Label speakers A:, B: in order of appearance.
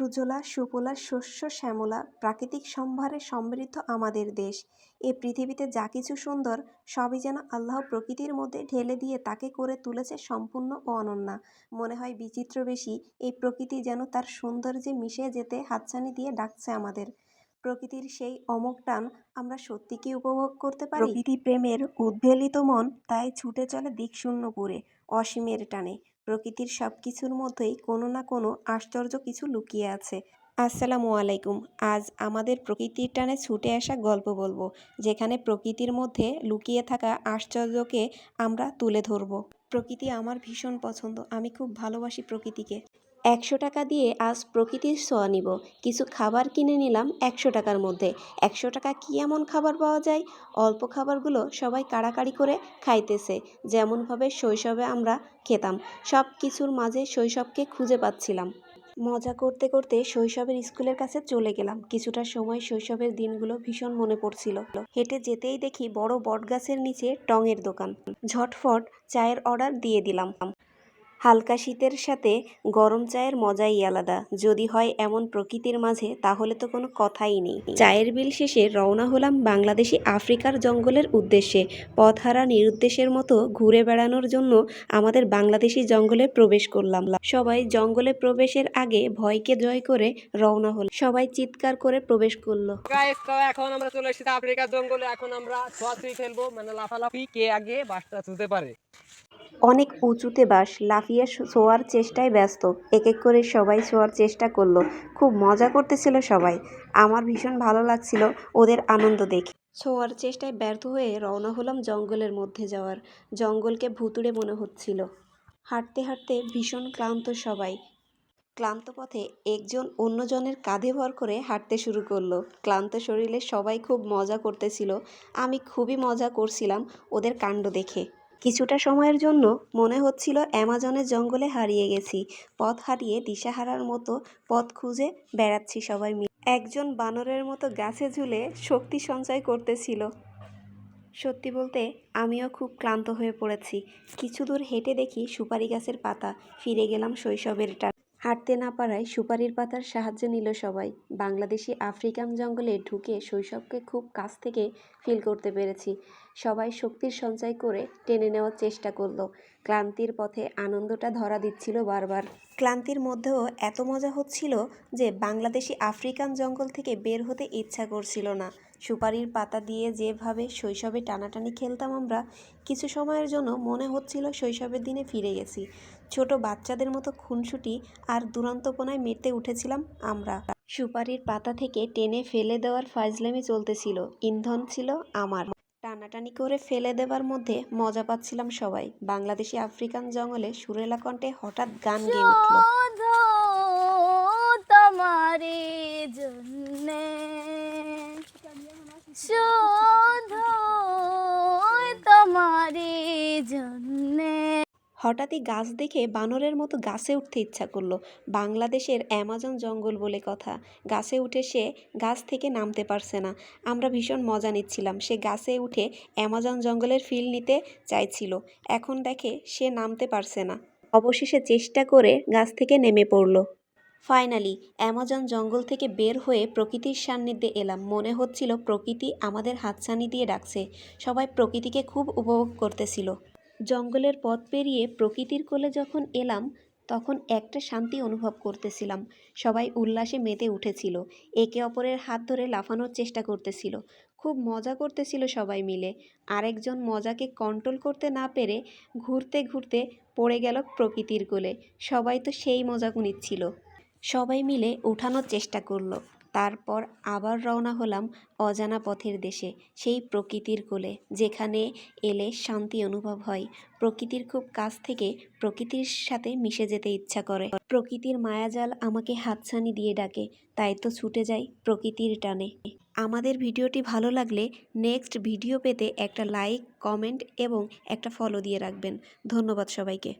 A: সুজলা সুফলা শস্য, শ্যামলা প্রাকৃতিক সম্ভারে সমৃদ্ধ আমাদের দেশ। এ পৃথিবীতে যা কিছু সুন্দর, সবই যেন আল্লাহ প্রকৃতির মধ্যে ঢেলে দিয়ে তাকে করে তুলেছে সম্পূর্ণ ও অনন্যা। মনে হয় বিচিত্র বেশি এই প্রকৃতি যেন তার সৌন্দর্যে মিশে যেতে হাতছানি দিয়ে ডাকছে আমাদের। প্রকৃতির সেই অমোঘ টান আমরা সত্যি কি উপভোগ করতে পারি? প্রকৃতি প্রেমের উদ্বেলিত মন তাই ছুটে চলে দিকশূন্যপুরে অসীমের টানে। প্রকৃতির সব কিছুর মধ্যেই কোনো না কোনো আশ্চর্য কিছু লুকিয়ে আছে। আসসালামু আলাইকুম, আজ আমাদের প্রকৃতির টানে ছুটে আসা গল্প বলব, যেখানে প্রকৃতির মধ্যে লুকিয়ে থাকা আশ্চর্যকে আমরা তুলে ধরবো। প্রকৃতি আমার ভীষণ পছন্দ, আমি খুব ভালোবাসি প্রকৃতিকে। একশো টাকা দিয়ে আজ প্রকৃতির ছোঁয়া নিব। কিছু খাবার কিনে নিলাম একশো টাকার মধ্যে। একশো টাকা কী এমন খাবার পাওয়া যায়? অল্প খাবারগুলো সবাই কাড়াকাড়ি করে খাইতেছে। যেমনভাবে শৈশবে আমরা খেতাম, সব কিছুর মাঝে শৈশবকে খুঁজে পাচ্ছিলাম। মজা করতে করতে শৈশবের স্কুলের কাছে চলে গেলাম। কিছুটা সময় শৈশবের দিনগুলো ভীষণ মনে পড়ছিল। হেঁটে যেতেই দেখি বড় বটগাছের নিচে টঙের দোকান। ঝটফট চায়ের অর্ডার দিয়ে দিলাম। হালকা শীতের সাথে গরম চায়ের মজাই আলাদা। যদি হয় এমন প্রকৃতির মাঝে, তাহলে তো কোনো কথাই নেই। চায়ের বিল শেষে রওনা হলাম বাংলাদেশি আফ্রিকার জঙ্গলের উদ্দেশ্যে। পথহারা নিরুদ্দেশের মতো ঘুরে বেড়ানোর জন্য আমাদের বাংলাদেশি জঙ্গলে প্রবেশ করলাম। সবাই জঙ্গলে প্রবেশের আগে ভয়কে জয় করে রওনা হল। সবাই চিৎকার করে প্রবেশ করল।
B: এখন আমরা চলে এসেছি আফ্রিকার জঙ্গলে। এখন আমরা খেলব মানে লাফালাফি কে আগে বাসটা ছুঁতে পারে।
A: অনেক উঁচুতে বাস, লাফিয়ে শোয়ার চেষ্টায় ব্যস্ত। এক এক করে সবাই শোয়ার চেষ্টা করল। খুব মজা করতেছিল সবাই। আমার ভীষণ ভালো লাগছিল ওদের আনন্দ দেখে। শোয়ার চেষ্টায় ব্যর্থ হয়ে রওনা হলাম জঙ্গলের মধ্যে যাওয়ার। জঙ্গলকে ভুতুড়ে মনে হচ্ছিল। হাঁটতে হাঁটতে ভীষণ ক্লান্ত সবাই। ক্লান্ত পথে একজন অন্যজনের কাঁধে ভর করে হাঁটতে শুরু করল। ক্লান্ত শরীরে সবাই খুব মজা করতেছিল। আমি খুবই মজা করছিলাম ওদের কাণ্ড দেখে। কিছুটা সময়ের জন্য মনে হচ্ছিল অ্যামাজনের জঙ্গলে হারিয়ে গেছি। পথ হারিয়ে দিশাহারার মতো পথ খুঁজে বেড়াচ্ছি সবাই মিলে। একজন বানরের মতো গাছে ঝুলে শক্তি সঞ্চয় করতেছিল। সত্যি বলতে, আমিও খুব ক্লান্ত হয়ে পড়েছি। কিছু দূর হেঁটে দেখি সুপারি গাছের পাতা। ফিরে গেলাম শৈশবের টা হাঁটতে না পারায় সুপারির পাতার সাহায্য নিল সবাই। বাংলাদেশি আফ্রিকান জঙ্গলে ঢুকে শৈশবকে খুব কাছ থেকে ফিল করতে পেরেছি। সবাই শক্তির সঞ্চয় করে টেনে নেওয়ার চেষ্টা করল। ক্লান্তির পথে আনন্দটা ধরা দিচ্ছিল বারবার। ক্লান্তির মধ্যেও এত মজা হচ্ছিল যে বাংলাদেশি আফ্রিকান জঙ্গল থেকে বের হতে ইচ্ছা করছিল না। সুপারির পাতা দিয়ে যেভাবে শৈশবে টানাটানি খেলতাম আমরা, কিছু সময়ের জন্য মনে হচ্ছিল শৈশবের দিনে ফিরে গেছি। ছোট বাচ্চাদের মতো খুনসুটি আর দুরন্তপনায় মেতে উঠেছিলাম আমরা। সুপারির পাতা থেকে টেনে ফেলে দেওয়ার ফাজলামি চলতেছিল। ইন্ধন ছিল আমার। টানাটানি করে ফেলে দেবার মধ্যে মজা পাচ্ছিলাম সবাই। বাংলাদেশি আফ্রিকান জঙ্গলে সুরেলা কণ্ঠে হঠাৎ গান গেয়ে উঠল।
C: শুধু তোমারই জন্যে। জন্যে।
A: হঠাৎই গাছ দেখে বানরের মতো গাছে উঠতে ইচ্ছা করল। বাংলাদেশের অ্যামাজন জঙ্গল বলে কথা। গাছে উঠে সে গাছ থেকে নামতে পারছে না। আমরা ভীষণ মজা নিচ্ছিলাম। সে গাছে উঠে অ্যামাজন জঙ্গলের ফিল নিতে চাইছিল। এখন দেখে সে নামতে পারছে না। অবশেষে চেষ্টা করে গাছ থেকে নেমে পড়ল। ফাইনালি অ্যামাজন জঙ্গল থেকে বের হয়ে প্রকৃতির সান্নিধ্যে এলাম। মনে হচ্ছিল প্রকৃতি আমাদের হাতছানি দিয়ে ডাকছে। সবাই প্রকৃতিকে খুব উপভোগ করতেছিল। জঙ্গলের পথ পেরিয়ে প্রকৃতির কোলে যখন এলাম, তখন একটা শান্তি অনুভব করতেছিলাম। সবাই উল্লাসে মেতে উঠেছিল। একে অপরের হাত ধরে লাফানোর চেষ্টা করতেছিল। খুব মজা করতেছিল সবাই মিলে। আরেকজন মজাকে কন্ট্রোল করতে না পেরে ঘুরতে ঘুরতে পড়ে গেল প্রকৃতির কোলে। সবাই তো সেই মজা নিচ্ছিল সবাই মিলে উঠানোর চেষ্টা করল। তারপর আবার রওনা হলাম অজানা পথের দেশে, সেই প্রকৃতির কোলে, যেখানে এলে শান্তি অনুভব হয়। প্রকৃতির খুব কাছ থেকে প্রকৃতির সাথে মিশে যেতে ইচ্ছা করে। প্রকৃতির মায়াজাল আমাকে হাতছানি দিয়ে ডাকে, তাই তো ছুটে যাই প্রকৃতির টানে। আমাদের ভিডিওটি ভালো লাগলে নেক্সট ভিডিও পেতে একটা লাইক, কমেন্ট এবং একটা ফলো দিয়ে রাখবেন। ধন্যবাদ সবাইকে।